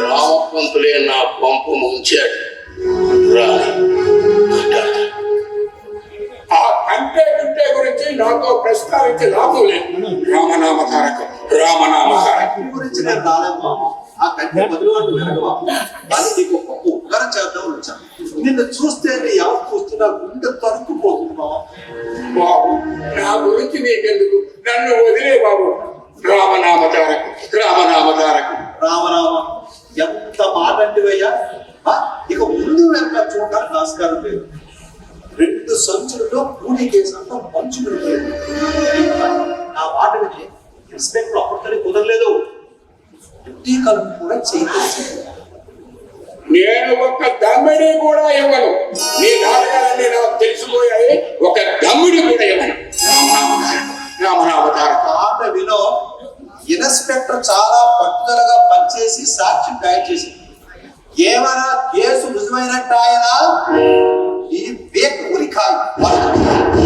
రామపంతులే నా పంపు ముంచాడు. రా. ఆ కంటే గింటే గురించి నాతో ప్రస్తావించి లాభం లేదు రామనామ తారకం రామనామ తారకం. గురించి ఆ కంటే బదులు వాడు వినగవా కానీ నీకు ఒక ఉపకారం చేద్దాం వచ్చాను నిన్ను చూస్తే నీ ఎవరు గురించి నీకెందుకు నన్ను వదిలే బాబు. రామనామ తారకం రామనామ. ఎంత మాట అంటివయ్యా ఇక ముందు వెనక చూడడానికి ఆస్కారం లేదు. రెండు సంచులలో కూలి కేసు అంతా పంచులు లేదు నా మాట విని ఇన్స్పెక్టర్ అప్పటికని కుదరలేదు. కలుపు కూడా చేయలేదు నేను ఒక దమ్మిడి కూడా ఇవ్వను. నీ నాటకాలన్నీ నాకు తెలిసిపోయాయి. ఒక దమ్మిడి కూడా ఇవ్వను. ఇన్స్పెక్టర్ చాలా పట్టుదలగా పనిచేసి సాక్ష్యం ఖాయం చేసింది. ఏమైనా కేసు రుజువైనట్టు ఆయన? ఈ వేక్ ఉరికాయ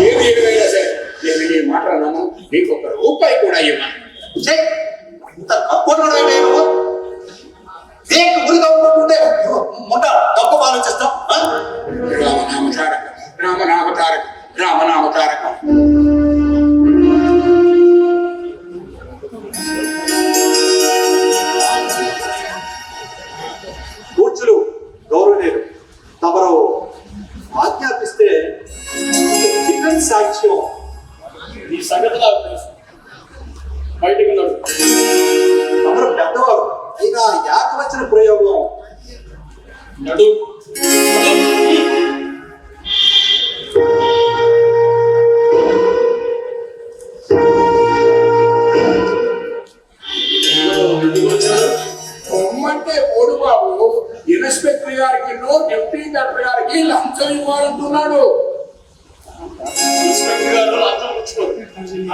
ఏది ఏదైనా సరే నేను నీ మాట నమ్ము నీకు ఒక రూపాయి కూడా ఇవ్వను. ఇంత నేను వేక్ ఉరిగా ఉంటుంటే ముంట తప్పు ఆలోచిస్తాం? రామనామ తారకం రామనామ తారకం రామనామ తారకం. చికెన్ సాక్ష్యం. ఈ సంగతి నాకు తెలుసు. బయటికి తమరు పెద్దవారు అయినా ఏకవచన ప్రయోగం. నడు. పొమ్మంటే పోడు బాబు. ఇన్స్పెక్టర్ గారికి డిప్యూటీ కలెక్టర్ గారికి లంచం ఇవ్వాలంటున్నాడు. ఇన్స్పెక్టర్ గారు పుచ్చుకోరు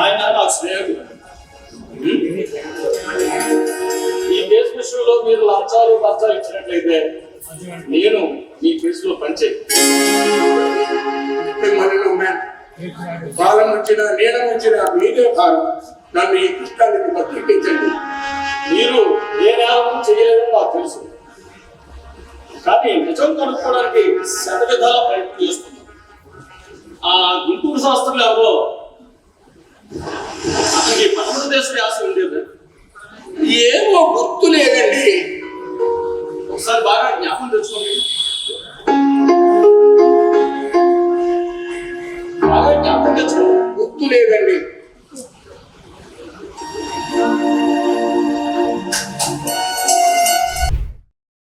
ఆయన నాకు స్నేహితుడు. ఈ కేసు విషయంలో మీరు లంచాలు లంచాలు ఇచ్చినట్లయితే నేను ఈ కేసులో పనిచేయి కాలం వచ్చిన నీడ వచ్చిన మీదే భారం నన్ను ఈ కష్టానికి బతికించండి. మీరు ఏ నేరం చేయలేదని నాకు తెలుసు. కానీ నిజం కనుక్కోవడానికి శత విధాల ప్రయత్నం చేస్తున్నాను. ఆ గుంటూరు శాస్త్రులు ఎవరో? అతనికి పదమూడు వ్యాసం ఉండేది. ఏమో గుర్తు